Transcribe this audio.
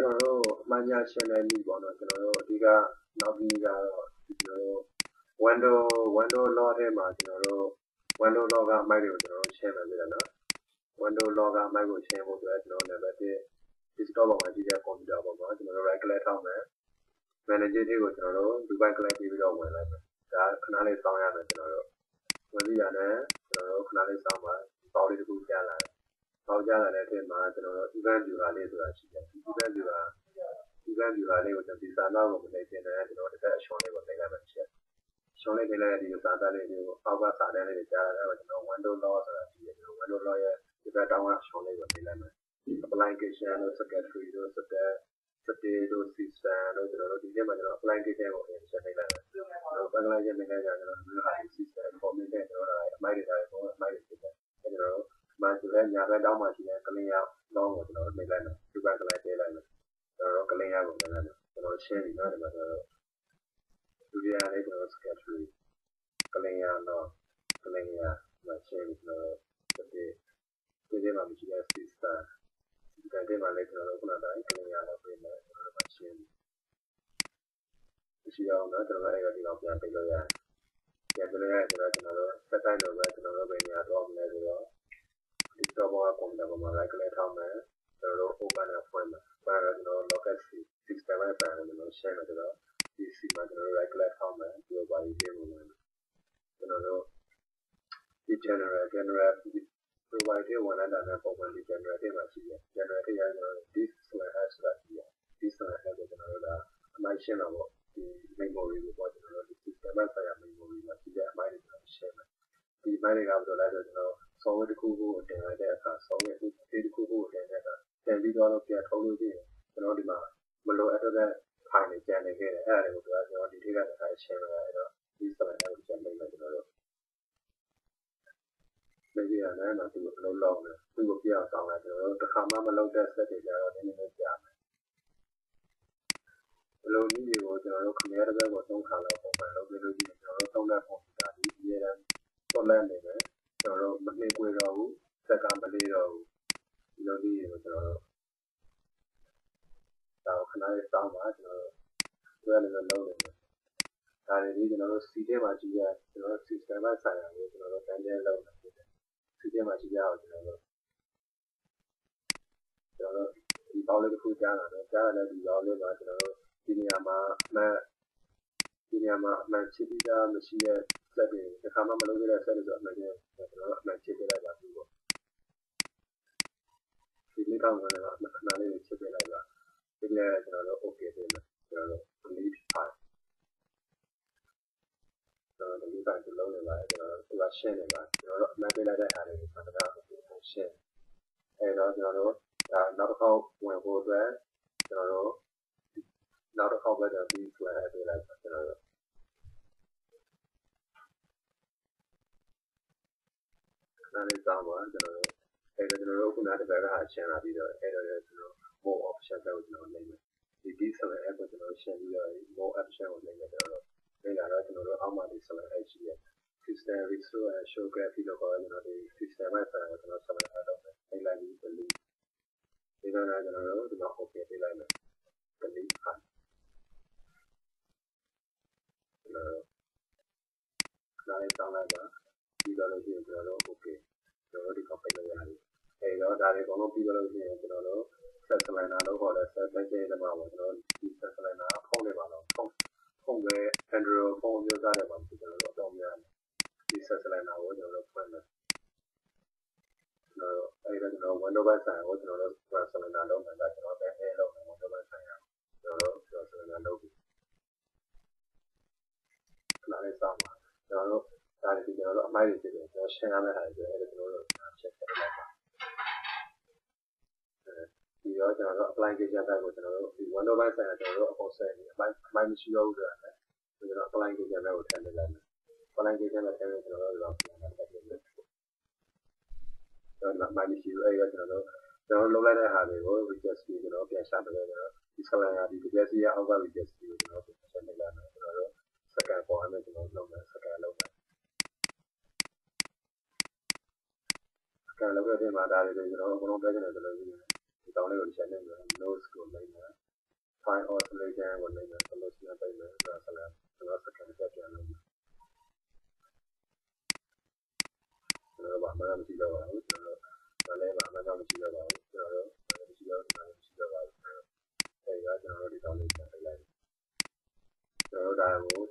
ကျွန်တော်တို့အမှန်ညာရှင်းတဲ့နည်းပေါ့နော်ကျွန်တော်တို့အဓိကနောက်ပြီးကတော့ကျွန်တော်တို့ window window law ထဲမှာကျွန်တော်တို့ window law ကအမိုက်တွေကိုကျွန်တော်တို့ရှင်းမယ်ပြတယ်နော် window law ကအမိုက်ကိုရှင်းဖို့အတွက်ကျွန်တော်တို့ level 1 desktop ပေါ်မှာကြည့်တဲ့ computer ပေါ်မှာကျွန်တော်တို့ right click ထောက်မယ် manager တွေကိုကျွန်တော်တို့ dubai click ပြီးပြီးတော့ဝင်လိုက်မယ်ဒါခဏလေးစောင်းရမယ်ကျွန်တော်တို့ဝင်ပြီးရတယ်ကျွန်တော်တို့ခဏလေးစောင်းပါပေါက်လေးတစ်ခုပြန်လာတယ် ပေါက်ကြလာတဲ့အချိန်မှာကျွန်တော်တို့ event viewer လေးဆိုတာရှိတယ် event viewer event viewer လေးကိုကျွန်တော်ဒီစာနောက်ကိုမနေတင်တယ်ကျွန်တော်တစ်သက်အရှုံးလေးကိုတင်လိုက်မယ်ချက်ရှုံးလေးတင်လိုက်တဲ့ဒီစာသားလေးကိုအောက်ကစာတန်းလေးတွေကြားရတယ်ကျွန်တော် window law ဆိုတာရှိတယ်ကျွန်တော် window law ရဲ့ဒီဘက်တောင်းကရှုံးလေးကိုတင်လိုက်မယ် application တို့ secretary တို့ step စတေးတို့ system တို့ကျွန်တော်တို့ဒီနေ့မှာကျွန်တော် application ကိုအရင်ချက်နေလိုက်တယ်ကျွန်တော် application နေလိုက်ကြကျွန်တော်ဒီဟာ system information ကျွန်တော်တို့အမိုက်တွေတိုင်းပုံအမိုက်တွေဖြစ်တယ်ကျွန်တော်တို့ မှာဒီလဲညာဘက်တောင်းမှရှိတဲ့ကလင်းရောက်တော့ကိုကျွန်တော်တို့နေလိုက်တယ်ဒီဘက်ကလည်းပေးလိုက်တယ်ကျွန်တော်တို့ကလင်းရောက်ကိုနေလိုက်တယ်ကျွန်တော်ရှင်းပြီးတော့ဒီမှာကျွန်တော်ဒုတိယလေးကျွန်တော် secretary ကလင်းရောက်တော့ကလင်းရောက်မှာရှင်းပြီးကျွန်တော်စတေးဒီနေ့မှာမရှိတဲ့ system ဒီကနေ့မှလည်းကျွန်တော်တို့ခုနတိုင်းကလင်းရတော့ပြင်မယ်ကျွန်တော်တို့မှရှင်းရှိအောင်တော့ကျွန်တော်လည်းအဲ့ဒီတော့ပြန်ပေးလို့ရတယ်။ပြန်ပေးလို့ရတယ်ဆိုတော့ကျွန်တော်တို့စက်တိုင်းတော့ပဲကျွန်တော်တို့ပဲနေရာတော့မလဲဆိုတော့ ဒီတော့ဘောကကွန်ပျူတာပေါ်မှာ right click ထောက်မယ်ကျွန်တော်တို့ open နဲ့ဖွင့်မယ်။ဖွင့်တော့ကျွန်တော်တို့ local system နဲ့ပြန်လို့ကျွန်တော် share မယ်ဆိုတော့ဒီ C မှာကျွန်တော်တို့ right click ထောက်မယ်ဒီလိုပါရေးပေးလို့မယ်။ကျွန်တော်တို့ဒီ general general provide ဝင်လာတဲ့ပုံမှန်ဒီ generator မှာရှိတယ် generator ရကျွန်တော်တို့ this slash hash ဆိုတာရှိတယ် this slash hash ကိုကျွန်တော်တို့ကအမိုက်ရှင်းတော့ပေါ့ဒီ memory ကိုပေါ့ကျွန်တော်တို့ဒီ system မှာဆိုင်ရာ memory မှာရှိတဲ့အမိုက်တွေကျွန်တော်ရှင်းမယ်ဒီမိုက်တွေကဘယ်လိုလဲဆိုတော့ကျွန်တော် software တစ်ခုခုကိုတင်လိုက်တဲ့အခါ software တစ်ခုခုကိုတင်တဲ့အခါတင်ပြီးတော့ပြန်ထုတ်လို့ရှိရင်ကျွန်တော်ဒီမှာမလိုအပ်တဲ့ file တွေကျန်နေခဲ့တယ်အဲ့ဒါတွေကိုကျွန်တော်ဒီထိကတစ်ခါရှင်းလိုက်ရတော့ဒီ slash hash ကိုကျန်နေမယ်ကျွန်တော်တို့လက်ရရတယ်တော့သူ့ကိုလုံးလုံးတယ်သူ့ကိုပြအောင်ဆောင်လိုက်ကျွန်တော်တို့တစ်ခါမှမလုပ်တဲ့ set တွေကြတော့နည်းနည်းလေးကြာမယ်ဘယ်လိုနည်းတွေကိုကျွန်တော်တို့ခမဲတစ်ဘက်ကိုသုံးခါလောက်ပုံမှန်လုပ်ပြီးလို့ရှိရင်ကျွန်တော်တို့သုံးတဲ့ကွန်ပျူတာဒီအများအားတော်လန့်နေတယ်ကျွန်တော်တို့မနှိကွေးတော့ဘူးစက်ကမလေးတော့ဘူးဒီလိုနည်းတွေကိုကျွန်တော်တို့ ဒါခဏလေးစောင်းပါကျွန်တော်တို့တွဲလည်းလုံးနေတယ်ဒါတွေဒီကျွန်တော်တို့ C ထဲမှာကြည့်ရကျွန်တော်တို့ system မှာဆိုင်ရာကိုကျွန်တော်တို့တန်းတန်းလုပ်နေတယ်စီးထဲမှာရှိကြအောင်ကျွန်တော်တို့ကျွန်တော်တို့ဒီပေါင်းလေးတစ်ခုကြားလာတယ်ကြားလာတဲ့ဒီပေါင်းလေးမှာကျွန်တော်တို့ဒီနေရာမှာအမှန်ဒီနေရာမှာအမှန်ချစ်ပြီးသားမရှိတဲ့စက်တွေတစ်ခါမှမလုပ်ခဲ့တဲ့စက်တွေဆိုအမှန်ကြီးကျွန်တော်တို့အမှန်ချစ်ပေးလိုက်ပါဘူးပေါ့ဒီလေးကောင်းတယ်ကအမှန်လေးချစ်ပေးလိုက်ပါ ဒီလည်းကျွန်တော်တို့ okay ပေးမယ်ကျွန်တော်တို့ delete file ကျွန်တော်တို့ဒီပိုင်းဒီလုံးနေပါတယ်ကျွန်တော်တို့သူကရှင်းနေပါကျွန်တော်တို့အမှန်ပေးလိုက်တဲ့အားတွေကိုကျွန်တော်တို့ရှင်းအဲတော့ကျွန်တော်တို့ဒါနောက်တစ်ခေါက်ဝင်ဖို့အတွက်ကျွန်တော်တို့နောက်တစ်ခေါက်ပဲကျွန်တော်ဒီ slide ပေးလိုက်ပါကျွန်တော်တို့ခဏလေးစောင့်ပါကျွန်တော်တို့အဲဒါကျွန်တော်တို့ခုနတပည့်ကရှင်းလာပြီးတော့အဲဒါလည်းကျွန်တော် more option ပဲကျွန်တော်နေမယ်ဒီ D ဆိုတဲ့ app ကိုကျွန်တော်ရှင်းပြီးတော့ more option ကိုနေမယ်ကျွန်တော်တို့နေလာတော့ကျွန်တော်တို့အောက်မှာဒီ select အဲ့ရှိရဲ့ system resource and show graphic လို့ခေါ်ကျွန်တော်ဒီ system မှာဆက်ကျွန်တော် select လုပ်မယ်အဲ့လိုက်ပြီး delete ဒီတော့ကျွန်တော်တို့ဒီမှာ okay ပေးလိုက်မယ် delete ဟာကျွန်တော်တို့ခဏလေးတောင်းလိုက်ပါပြီးတော့လို့ရှိရင်ကျွန်တော်တို့ okay ကျွန်တော်တို့ဒီ copy လုပ်ရတယ်အဲ့တော့ဒါတွေအကုန်လုံးပြီးတော့လို့ရှိရင်ကျွန်တော်တို့ set slider လို့ခေါ်တဲ့ set package တွေမှာပေါ့ကျွန်တော်ဒီ set slider ဖုန်းတွေပါတော့ဖုန်းဖုန်းပဲ Android ဖုန်းမျိုးသားတွေပါကျွန်တော်တို့အတော့များဒီ set slider ကိုကျွန်တော်တို့ဖွင့်မယ်ကျွန်တော်အဲ့ဒါကျွန်တော် Windows ဘက်ဆိုင်ကိုကျွန်တော်တို့ set slider လုပ်မယ်ဒါကျွန်တော်ပြန်ရေးလုပ်မယ် Windows ဘက်ဆိုင်ရကျွန်တော်တို့ set slider လုပ်ပြီးခဏလေးစောင့်ပါကျွန်တော်တို့ဒါတွေကျွန်တော်တို့အမိုက်တွေဖြစ်တယ်ကျွန်တော်ရှင်းရမယ့်ဟာတွေဆိုအဲ့ဒါကျွန်တော်တို့ချက်ချက်လိုက်ပါ ဒီတော့ကျွန်တော်တို့ application ဘက်ကိုကျွန်တော်တို့ဒီ Windows ဘက်ဆိုင်ရာကျွန်တော်တို့အပေါ်ဆက်ပြီးအမိုက်အမိုက်မရှိတော့ဘူးဆိုတာလည်းကျွန်တော် application ဘက်ကိုထည့်ပေးလိုက်မယ် application ဘက်ထည့်ပြီးကျွန်တော်တို့တော့ပြန်လာတက်ပြီးကျွန်တော်မိုက်မရှိဘူးအဲ့ဒါကျွန်တော်တို့ကျွန်တော်လုပ်လိုက်တဲ့ဟာတွေကို request ပြီးကျွန်တော်ပြန်ရှာပေးတယ်ကျွန်တော်ဒီ server ကဒီ request ရဲ့အောက်က request ကိုကျွန်တော်ပြန်ဆက်နေလိုက်မယ်ကျွန်တော်တို့ second ပေါ်အောင်ကျွန်တော်လုပ်မယ် second လုပ်မယ် second လုပ်တဲ့ပြင်မှာဒါတွေကျွန်တော်အကုန်လုံးပြကြတယ်ဆိုလို့ရှိရင် ဒီကောင်းလေးကို challenge လုပ် nose ကိုလိုက်မယ် fine oscillation ကိုလိုက်မယ် solution ပြိုင်မယ်ဒါဆိုလည်းကျွန်တော် second step ပြန်လုပ်မယ်ကျွန်တော်ဘာမှမသိတော့ပါဘူးကျွန်တော်ဒါလည်းဘာမှမသိတော့ပါဘူးကျွန်တော်တို့ဘာမှမသိတော့ဘာမှမသိတော့ပါဘူးအဲဒီကကျွန်တော်တို့ဒီကောင်းလေးပြန်လိုက်ကျွန်တော်တို့ဒါကို